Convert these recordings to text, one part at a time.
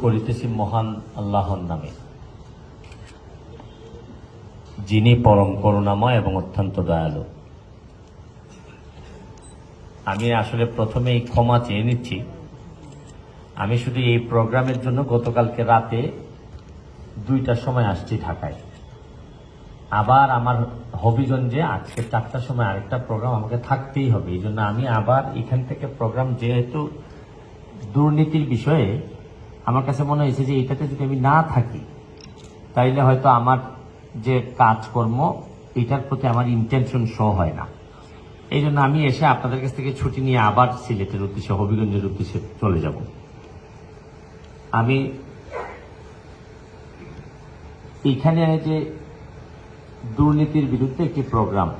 করিতেছি মহান আল্লাহর নামে। যিনি পরম করুণাময় এবং অত্যন্ত দয়ালু। আমি আসলে প্রথমে এই ক্ষমা চেয়ে নিচ্ছি। আমি শুধু এই প্রোগ্রামের জন্য গতকালকে রাতে দুইটার সময় আসছি ঢাকায়। আবার আমার হবিগঞ্জে আজকে চারটার সময় আরেকটা প্রোগ্রাম আমাকে থাকতেই হবে। এই জন্য আমি আবার এখান থেকে প্রোগ্রাম যেহেতু দুর্নীতির বিষয়ে আমার কাছে মনে হয়েছে যে এটাতে যদি আমি না থাকি, তাইলে হয়তো আমার যে কাজকর্ম, এটার প্রতি আমার ইন্টেনশন শো হয় না। এই জন্য আমি এসে আপনাদের কাছ থেকে ছুটি নিয়ে আবার সিলেটের উদ্দেশ্যে, হবিগঞ্জের উদ্দেশ্যে চলে যাব। আমি এখানে যে দুর্নীতির বিরুদ্ধে একটি প্রোগ্রাম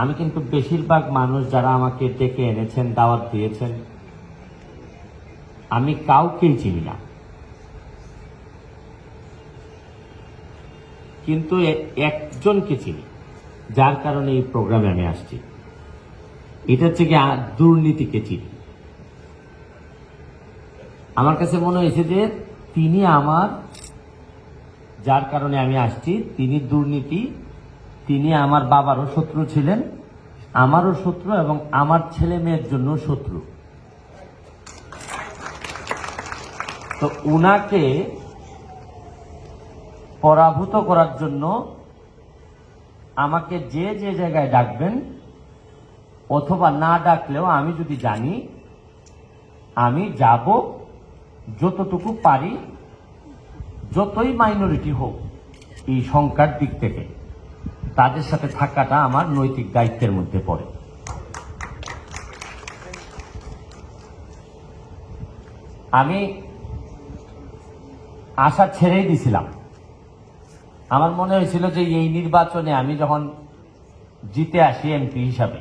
আমি কিন্তু বেশিরভাগ মানুষ যারা আমাকে ডেকে এনেছেন, দাওয়াত দিয়েছেন আমি কাউকেই চিনি না। কিন্তু একজনকে চিনি, যার কারণে এই প্রোগ্রামে আমি আসছি। এটা হচ্ছে কি দুর্নীতিকে চিনি। আমার কাছে মনে হয়েছে যে তিনি আমার, যার কারণে আমি আসছি, তিনি দুর্নীতি, তিনি আমার বাবারও শত্রু ছিলেন, আমারও শত্রু এবং আমার ছেলে মেয়ের জন্য শত্রু। তো উনাকে পরাভূত করার জন্য আমাকে যে যে জায়গায় ডাকবেন, অথবা না ডাকলেও আমি যদি জানি, আমি যাব যতটুকু পারি, যতই মাইনরিটি হোক এই সংখ্যার দিক থেকে। তাদের সাথে থাকাটা আমার নৈতিক দায়িত্বের মধ্যে পড়ে। আমি আশা ছেড়েই দিছিলাম। আমার মনে হয়েছিল যে এই নির্বাচনে আমি যখন জিতে আসি এমপি হিসাবে,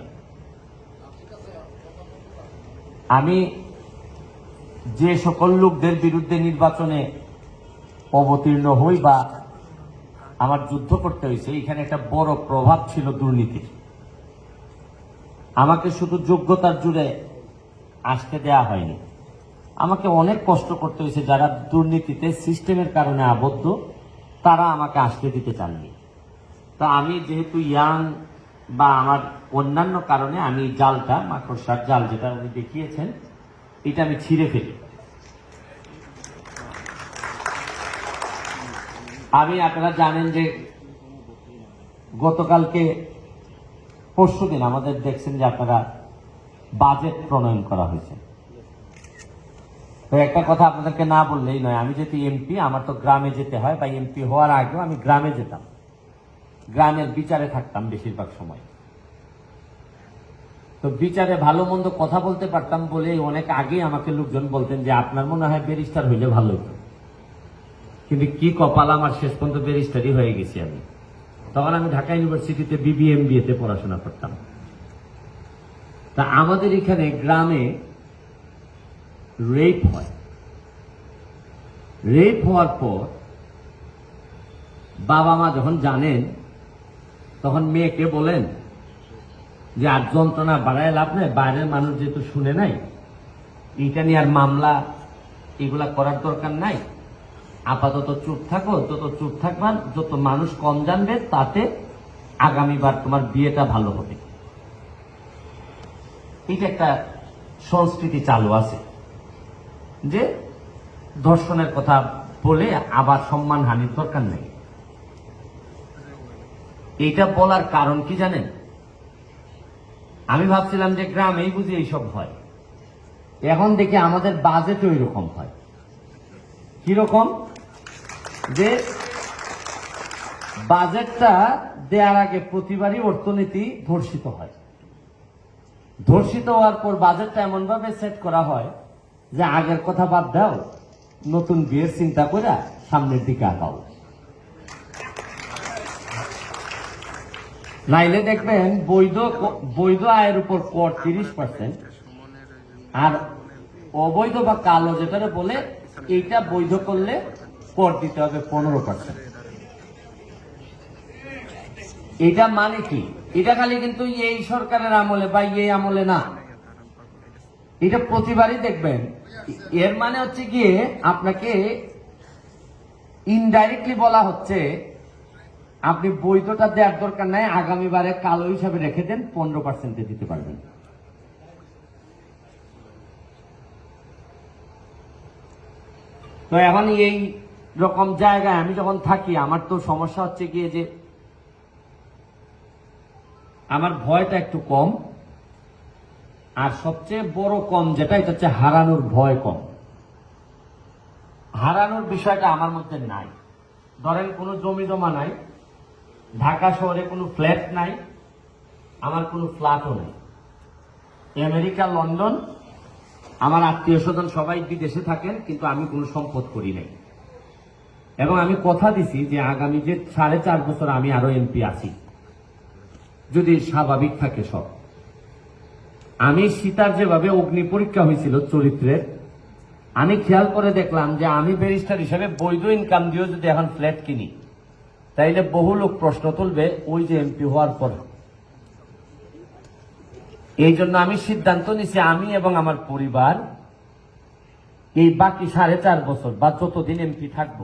আমি যে সকল লোকদের বিরুদ্ধে নির্বাচনে অবতীর্ণ হই বা আমার যুদ্ধ করতে হয়েছে, এখানে একটা বড় প্রভাব ছিল দুর্নীতির। আমাকে শুধু যোগ্যতার জুড়ে আসতে দেয়া হয়নি। আমাকে অনেক কষ্ট করতে হয়েছে, যারা দুর্নীতিতে, সিস্টেমের কারণে আবদ্ধ, তারা আমাকে আসতে দিতে চাননি। তো আমি যেহেতু ইয়াং বা আমার অন্যান্য কারণে আমি জালটা, মাকড়সার জাল যেটা উনি দেখিয়েছেন, এটা আমি ছিঁড়ে ফেলি। আমি, আপনারা জানেন যে গতকালকে পরশু দিন আমাদের দেখছেন যে আপনারা বাজেট প্রণয়ন করা হয়েছে। তো একটা কথা আপনাদেরকে না বললেই নয়। আমি যেহেতু এমপি আমার তো গ্রামে যেতে হয় বা এমপি হওয়ার আগেও আমি গ্রামে যেতাম। গ্রামের বিচারে থাকতাম বেশিরভাগ সময়। তো বিচারে ভালো মন্দ কথা বলতে পারতাম বলে অনেক আগেই আমাকে লোকজন বলতেন যে, আপনার মনে হয় ব্যারিস্টার হইলে ভালো হতো কিন্তু কি কপাল আমার শেষ পর্যন্ত ব্যারিস্টারই হয়ে গেছি আমি। তখন আমি ঢাকা ইউনিভার্সিটিতে বিবিএমবিএ তে পড়াশোনা করতাম। তা আমাদের এখানে গ্রামে রেপ হয়। রেপ হওয়ার পর বাবা মা যখন জানেন, তখন মেয়েকে বলেন যে, আর যন্ত্রণা বাড়ায় লাভ নেই, বাইরের মানুষ যেহেতু শুনে নাই, এইটা নিয়ে আর মামলা এগুলা করার দরকার নাই। আপাতত চুপ থাকো, যত চুপ থাকবার, যত মানুষ কম জানবে, তাতে আগামীবার তোমার বিয়েটা ভালো হবে। এটা একটা সংস্কৃতি চালু আছে। যে ধর্ষণের কথা বলে আবার সম্মান হানির দরকার নেই। এটা বলার কারণ কি জানেন? আমি ভাবছিলাম যে গ্রামেই বুঝি এইসব হয়। এখন দেখি আমাদের বাজেট ওই রকম হয়। কীরকম? যে বাজেটটা দেওয়ার আগে প্রতিবারই অর্থনীতি ধর্ষিত হয়। ধর্ষিত হওয়ার পর বাজেটটা এমন ভাবে সেট করা হয় যে আগের কথা বাদ দাও, নতুন বিয়ের চিন্তা করে সামনের দিকে আগাও। নাইলে দেখবেন বৈধ বৈধ আয়ের উপর কর তিরিশ পার্সেন্ট আর অবৈধ বা কালো যেটা বলে, এইটা বৈধ করলে কর দিতে হবে পনেরো পার্সেন্ট এটা মানে কি? এটা খালি কিন্তু এই সরকারের আমলে বা এই আমলে না। এটা প্রতিবারই দেখবেন। এর মানে হচ্ছে গিয়ে আপনাকে ইনডাইরেক্টলি বলা হচ্ছে, আপনি বৈধটা দেওয়ার দরকার নাই, আগামীবারে কালো হিসাবে রেখে দেন, পনেরো পার্সেন্টে দিতে পারবেন। তো এখন এই রকম জায়গায় আমি যখন থাকি, আমার তো সমস্যা হচ্ছে গিয়ে যে আমার ভয়টা একটু কম। আর সবচেয়ে বড় কম যেটা, এটা হচ্ছে হারানোর ভয় কম। হারানোর বিষয়টা আমার মধ্যে নাই। ধরেন কোনো জমি জমা নাই, ঢাকা শহরে কোনো ফ্ল্যাট নাই, আমার কোনো ফ্ল্যাটও নাই। আমেরিকা, লন্ডন, আমার আত্মীয় স্বজন সবাই বিদেশে থাকেন, কিন্তু আমি কোনো সম্পদ করি নাই। এবং আমি কথা দিছি যে আগামী যে সাড়ে চার বছর আমি আরও এমপি আছি। যদি স্বাভাবিক থাকে সব। আমি সীতার যেভাবে অগ্নি পরীক্ষা হয়েছিল চরিত্রের, আমি খেয়াল করে দেখলাম যে আমি ব্যারিস্টার হিসেবে বৈধ ইনকাম দিয়েও যদি এখন ফ্ল্যাট কিনি, তাইলে বহু লোক প্রশ্ন তুলবে, ওই যে এমপি হওয়ার পর। এই জন্য আমি সিদ্ধান্ত নিছি আমি এবং আমার পরিবার এই বাকি সাড়ে চার বছর বা যতদিন এমপি থাকব,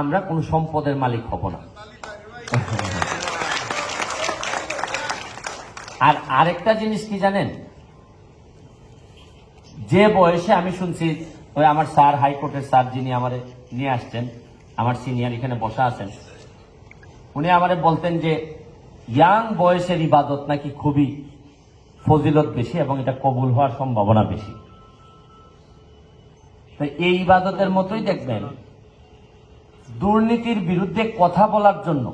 আমরা কোনো সম্পদের মালিক হব না। আর আরেকটা জিনিস কি জানেন? যে বয়সে আমি শুনছি, ওই আমার স্যার হাইকোর্টের স্যার যিনি আমার নিয়ে আসছেন, আমার সিনিয়র এখানে বসা আছেন, উনি আমারে বলতেন যে, ইয়াং বয়সের ইবাদত নাকি খুবই ফজিলত বেশি এবং এটা কবুল হওয়ার সম্ভাবনা বেশি। তো এই ইবাদতের মতোই দেখবেন, দুর্নীতির বিরুদ্ধে কথা বলার জন্য,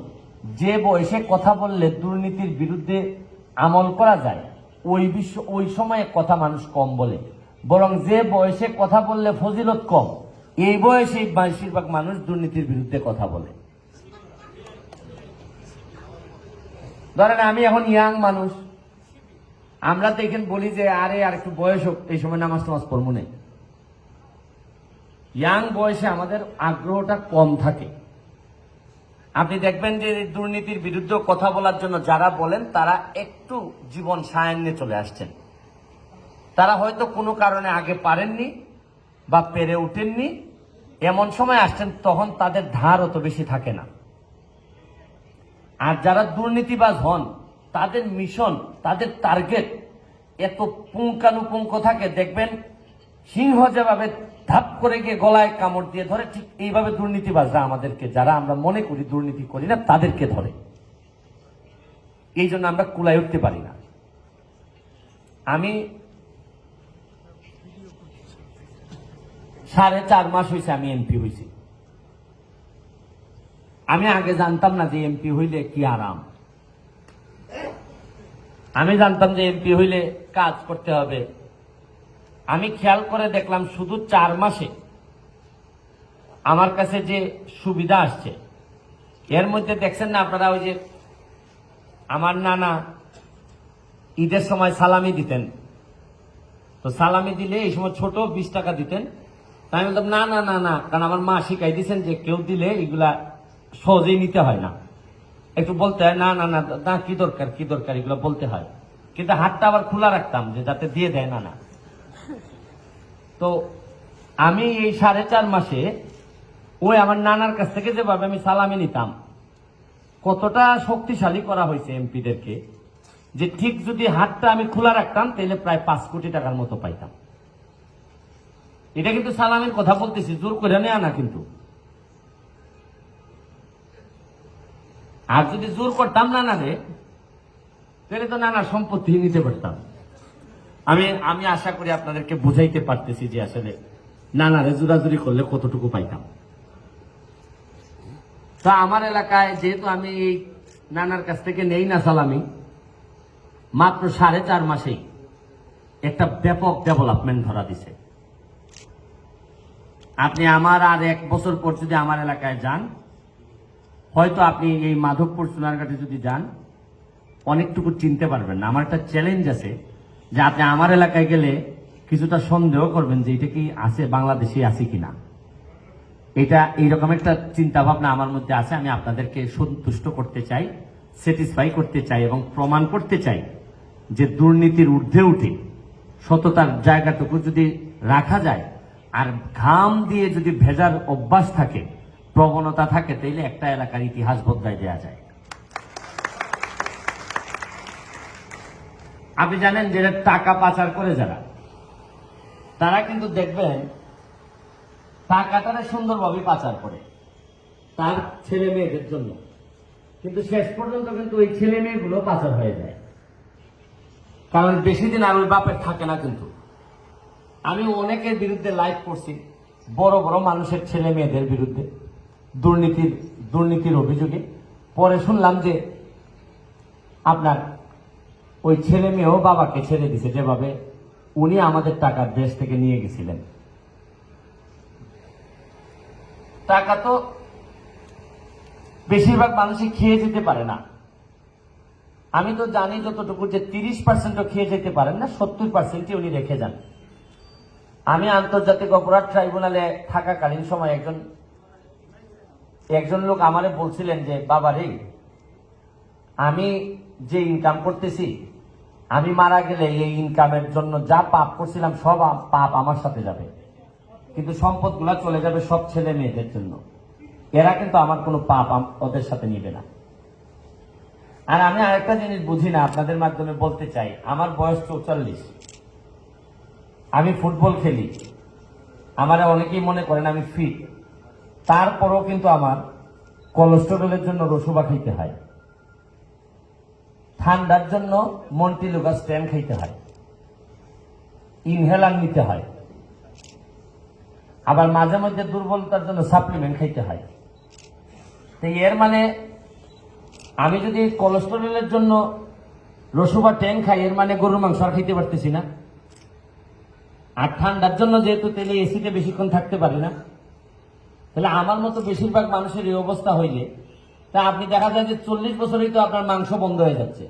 যে বয়সে কথা বললে দুর্নীতির বিরুদ্ধে আমল করা যায়, ওই বিশ্ব, ওই সময়ে কথা মানুষ কম বলে। বরং যে বয়সে কথা বললে ফজিলত কম, এই বয়সে বেশিরভাগ মানুষ দুর্নীতির বিরুদ্ধে কথা বলে। ধরেন আমি এখন ইয়াং মানুষ। আমরা তো এখানে বলি যে, আরে, আর একটু বয়স হোক, এই সময় নামাজ টামাজ পড়ব না। ইয়াং বয়সে আমাদের আগ্রহটা কম থাকে। আপনি দেখবেন যে দুর্নীতির বিরুদ্ধে কথা বলার জন্য যারা বলেন, তারা একটু জীবন সায়ান্নে চলে আসছেন। তারা হয়তো কোনো কারণে আগে পারেননি বা পেরে ওঠেননি এমন সময় আসছেন, তখন তাদের ধার অত বেশি থাকে না। আর যারা দুর্নীতিবাজ হন, তাদের মিশন, তাদের টার্গেট এত পুঙ্খানুপুঙ্খ থাকে। দেখবেন সিংহ যেভাবে ধাপ করে গিয়ে গলায় কামড় দিয়ে ধরে, ঠিক এইভাবে দুর্নীতিবাজরা আমাদেরকে, যারা আমরা মনে করি দুর্নীতি করি না, তাদেরকে ধরে। এই জন্য আমরা কুলায় উঠতে পারি না। আমি সাড়ে চার মাস হয়েছে আমি এমপি হয়েছি আমি আগে জানতাম না যে এমপি হইলে কি আরাম। আমি জানতাম যে এমপি হইলে কাজ করতে হবে। আমি খেয়াল করে দেখলাম শুধু চার মাসে আমার কাছে যে সুবিধা আসছে। এর মধ্যে দেখছেন না আপনারা ওই যে আমার নানা ঈদের সময় সালামি দিতেন। তো সালামি দিলে এই সময় ছোট বিশ টাকা দিতেন। আমি বলতাম না না না না, কারণ আমার মা শিখাই দিয়েছেন যে কেউ দিলে এগুলা সহজেই নিতে হয় না। একটু বলতে হয়, না না না কি দরকার কি দরকার? এগুলো বলতে হয়। কিন্তু হাতটা আবার খোলা রাখতাম যে যাতে দিয়ে দেয় না না তো আমি এই সাড়ে চার মাসে ওই আমার নানার কাছ থেকে যেভাবে আমি সালামি নিতাম, কতটা শক্তিশালী করা হয়েছে এমপিদেরকে, যে ঠিক যদি হাতটা আমি খোলা রাখতাম, তাহলে প্রায় পাঁচ কোটি টাকার মতো পাইতাম। এটা কিন্তু সালামের কথা বলতেছি, জোর করে নেয়া না কিন্তু। আর যদি জোর করতাম না রে তাহলে তো নানা সম্পত্তি নিতে পারতাম। আমি আমি আশা করি আপনাদেরকে বুঝাইতে পারতেছি যে আসলে নানারে জোরাজুরি করলে কতটুকু পাইতাম। তা আমার এলাকায় যেহেতু আমি এই নানার কাছ থেকে নেই না সালামি, মাত্র সাড়ে চার মাসেই একটা ব্যাপক ডেভেলপমেন্ট ধরা দিছে। আপনি আমার আর এক বছর পর যদি আমার এলাকায় যান, হয়তো আপনি এই মাধবপুর সোনারঘাটে যদি যান, অনেকটুকু চিনতে পারবেন। না আমার একটা চ্যালেঞ্জ আছে যে আপনি আমার এলাকায় গেলে কিছুটা সন্দেহ করবেন যে এটা কি আছে, বাংলাদেশে আছে কিনা। এটা এইরকম একটা চিন্তা ভাবনা আমার মধ্যে আছে, আমি আপনাদেরকে সন্তুষ্ট করতে চাই স্যাটিসফাই করতে চাই এবং প্রমাণ করতে চাই যে দুর্নীতির ঊর্ধ্বে উঠে সততার জায়গাটুকু যদি রাখা যায় আর ঘাম দিয়ে যদি ভেজার অভ্যাস থাকে, প্রবণতা থাকে, তাইলে একটা এলাকার ইতিহাস বদলায় দেওয়া যায়। আপনি জানেন যে এরা টাকা পাচার করে যারা। তারা কিন্তু দেখবেন টাকাটারে সুন্দরভাবে পাচার করে তার ছেলে মেয়েদের জন্য। কিন্তু শেষ পর্যন্ত কিন্তু ওই ছেলে মেয়েগুলো পাচার হয়ে যায়। কারণ বেশি দিন আর ওই বাপের থাকে না কিন্তু। আমি অনেকের বিরুদ্ধে লাইভ করছি, বড় বড় মানুষের ছেলে মেয়েদের বিরুদ্ধে, দুর্নীতির দুর্নীতির অভিযোগে। পরে শুনলাম যে আপনার ওই ছেলে মেয়েও বাবাকে ছেড়ে দিছে যেভাবে উনি আমাদের টাকা দেশ থেকে নিয়ে গেছিলেন। টাকা তো বেশিরভাগ মানুষই খেয়ে যেতে পারে না। আমি তো জানি যতটুকু যে তিরিশ পার্সেন্টও খেয়ে যেতে পারেন না, সত্তর পার্সেন্টই উনি রেখে যান। আমি আন্তর্জাতিক অপরাধ ট্রাইব্যুনালে থাকাকালীন সময় একজন একজন লোক আমারে বলছিলেন যে, বাবা রে, আমি যে ইনকাম করতেছি আমি মারা গেলে এই ইনকামের জন্য যা পাপ করছিলাম, সব পাপ আমার সাথে যাবে। কিন্তু সম্পদগুলা চলে যাবে সব ছেলে মেয়েদের জন্য। এরা কিন্তু আমার কোনো পাপ ওদের সাথে নিবে না। আর আমি আরেকটা জিনিস বুঝি না, আপনাদের মাধ্যমে বলতে চাই। আমার বয়স চৌচল্লিশ। আমি ফুটবল খেলি। আমার অনেকেই মনে করেন আমি ফিট তারপরও কিন্তু আমার কোলেস্টেরলের জন্য রসুবা খেতে হয়। ঠান্ডার জন্য মন্টিলুগা স্ট্যান্ড খাইতে হয়। ইনহেলার নিতে হয়। আবার মাঝে মধ্যে দুর্বলতার জন্য সাপ্লিমেন্ট খাইতে হয়। তো এর মানে আমি যদি কোলেস্টেরলের জন্য রসুবা ট্যাং খাই, এর মানে গরুর মাংস আর খাইতে পারতেছি না। আর ঠান্ডার জন্য যেহেতু তেলে এসিতে বেশিক্ষণ থাকতে পারি না, তাহলে আমার মতো বেশিরভাগ মানুষের এই অবস্থা হইলে তা আপনি দেখা যায় যে চল্লিশ বছরেই তো আপনার মাংস বন্ধ হয়ে যাচ্ছে।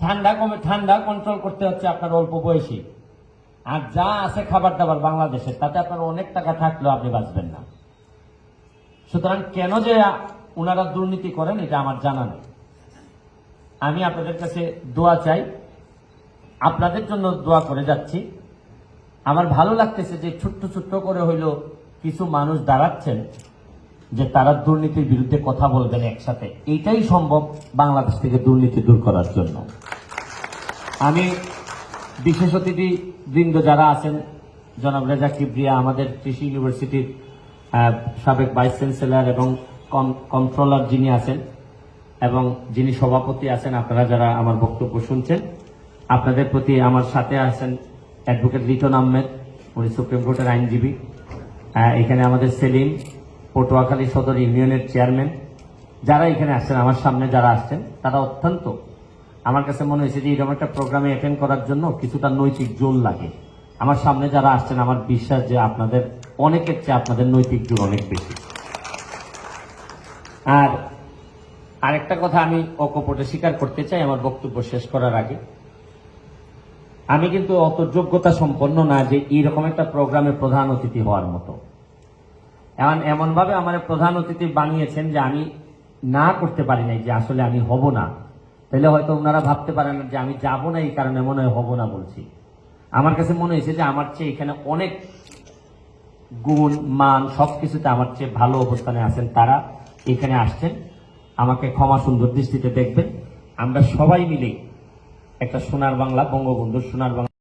ঠান্ডা কমে ঠান্ডা কন্ট্রোল করতে হচ্ছে আপনার অল্প বয়সী। আর যা আছে খাবার দাবার বাংলাদেশে, তাতে আপনার অনেক টাকা থাকলেও আপনি বাঁচবেন না। সুতরাং কেন যে ওনারা দুর্নীতি করেন, এটা আমার জানা নেই। আমি আপনাদের কাছে দোয়া চাই। আপনাদের জন্য দোয়া করে যাচ্ছি। আমার ভালো লাগতেছে যে ছোট্ট ছোট্ট করে হইল কিছু মানুষ দাঁড়াচ্ছেন। যে তারা দুর্নীতির বিরুদ্ধে কথা বলবেন একসাথে। এইটাই সম্ভব বাংলাদেশ থেকে দুর্নীতি দূর করার জন্য। আমি বিশেষ অতিথি বৃন্দ যারা আছেন, জনাব রেজা কিবরিয়া, আমাদের কৃষি ইউনিভার্সিটির সাবেক ভাইস চ্যান্সেলর এবং কন্ট্রোলার যিনি আছেন এবং যিনি সভাপতি আছেন, আপনারা যারা আমার বক্তব্য শুনছেন, আপনাদের প্রতি আমার সাথে আছেন অ্যাডভোকেট লিটন আহমেদ, উনি সুপ্রিম কোর্টের আইনজীবী। এখানে আমাদের সেলিম পটুয়াখালী সদর ইউনিয়নের চেয়ারম্যান। যারা এখানে আসছেন, আমার সামনে যারা আসছেন, তারা অত্যন্ত, আমার কাছে মনে হয়েছে যে এরকম একটা প্রোগ্রামে অ্যাটেন্ড করার জন্য কিছুটা নৈতিক জোর লাগে। আমার সামনে যারা আসছেন, আমার বিশ্বাস যে আপনাদের অনেকের চেয়ে আপনাদের নৈতিক জোর অনেক বেশি। আর আরেকটা কথা আমি অকপটে স্বীকার করতে চাই, আমার বক্তব্য শেষ করার আগে। আমি কিন্তু অত যোগ্যতা সম্পন্ন না যে এইরকম একটা প্রোগ্রামে প্রধান অতিথি হওয়ার মতো। এমন এমনভাবে আমার প্রধান অতিথি বানিয়েছেন যে আমি না করতে পারি নাই যে আসলে আমি হব না। তাহলে হয়তো ওনারা ভাবতে পারেন যে আমি যাব না, এই কারণে মনে হয় হব না বলছি। আমার কাছে মনে হয়েছে যে আমার চেয়ে এখানে অনেক গুণ, মান সবকিছুতে আমার চেয়ে ভালো অবস্থানে আছেন তারা। এখানে আসছেন, আমাকে ক্ষমা সুন্দর দৃষ্টিতে দেখবেন। আমরা সবাই মিলে একটা সোনার বাংলা বঙ্গবন্ধু সোনার বাংলা